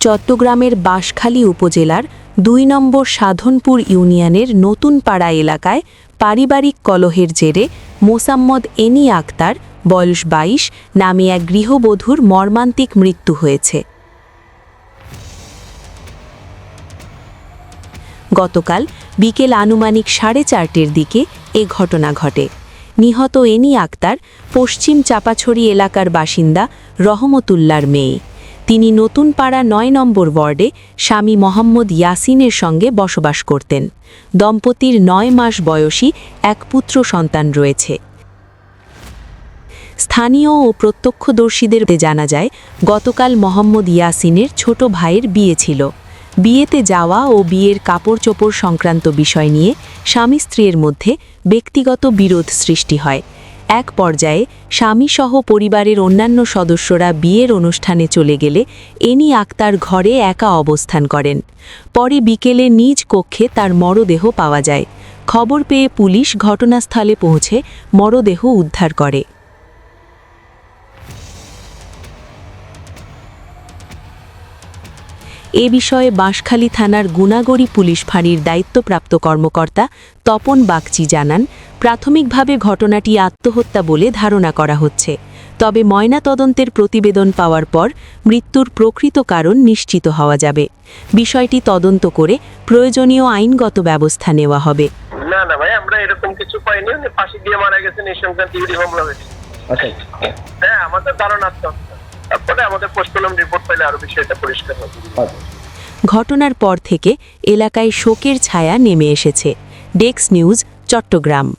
চট্টগ্রামের বাঁশখালী উপজেলার দুই নম্বর সাধনপুর ইউনিয়নের নতুন পাড়া এলাকায় পারিবারিক কলহের জেরে মোসাম্মদ এনি আক্তার, বয়স বাইশ, নামে এক গৃহবধূর মর্মান্তিক মৃত্যু হয়েছে। গতকাল বিকেল আনুমানিক সাড়ে চারটের দিকে এ ঘটনা ঘটে। নিহত এনি আক্তার পশ্চিম চাপাছড়ি এলাকার বাসিন্দা রহমতুল্লার মেয়ে। তিনি নতুন পাড়া নয় নম্বর ওয়ার্ডে স্বামী মোহাম্মদ ইয়াসিনের সঙ্গে বসবাস করতেন। দম্পতির নয় মাস বয়সী এক পুত্র সন্তান রয়েছে। স্থানীয় ও প্রত্যক্ষদর্শীদের জানা যায়, গতকাল মোহাম্মদ ইয়াসিনের ছোট ভাইয়ের বিয়ে ছিল। বিয়েতে যাওয়া ও বিয়ের কাপড় চোপড় সংক্রান্ত বিষয় নিয়ে স্বামী স্ত্রীর মধ্যে ব্যক্তিগত বিরোধ সৃষ্টি হয়। এক পর্যায়ে স্বামীসহ পরিবারের অন্যান্য সদস্যরা বিয়ের অনুষ্ঠানে চলে গেলে এনি আক্তার ঘরে একা অবস্থান করেন। পরে বিকেলে নিজ কক্ষে তার মরদেহ পাওয়া যায়। খবর পেয়ে পুলিশ ঘটনাস্থলে পৌঁছে মরদেহ উদ্ধার করে। এ বিষয়ে বাঁশখালী থানার গুনাগড়ি পুলিশ ফাঁড়ির দায়িত্বপ্রাপ্ত কর্মকর্তা তপন বাগচি জানান প্রাথমিকভাবে ঘটনাটি আত্মহত্যা বলে ধারণা করা হচ্ছে। তবে ময়নাতদন্তের প্রতিবেদন পাওয়ার পর মৃত্যুর প্রকৃত কারণ নিশ্চিত হওয়া যাবে। বিষয়টি তদন্ত করে প্রয়োজনীয় আইনগত ব্যবস্থা নেওয়া হবে। না না ভাই আমরা এরকম কিছু পাইনি। উনি ফাঁসি দিয়ে মারা গেছেন এই সংক্রান্ত ইউরি মামলা হয়েছে। আচ্ছা। হ্যাঁ আমাদের ধারণা তারপরে আমাদের পোস্টমর্টম রিপোর্ট পাইলে আরও বিষয়টা পরিষ্কার হবে। ঘটনার পর থেকে এলাকায় শোকের ছায়া নেমে এসেছে। ডেক্স নিউজ চট্টগ্রাম।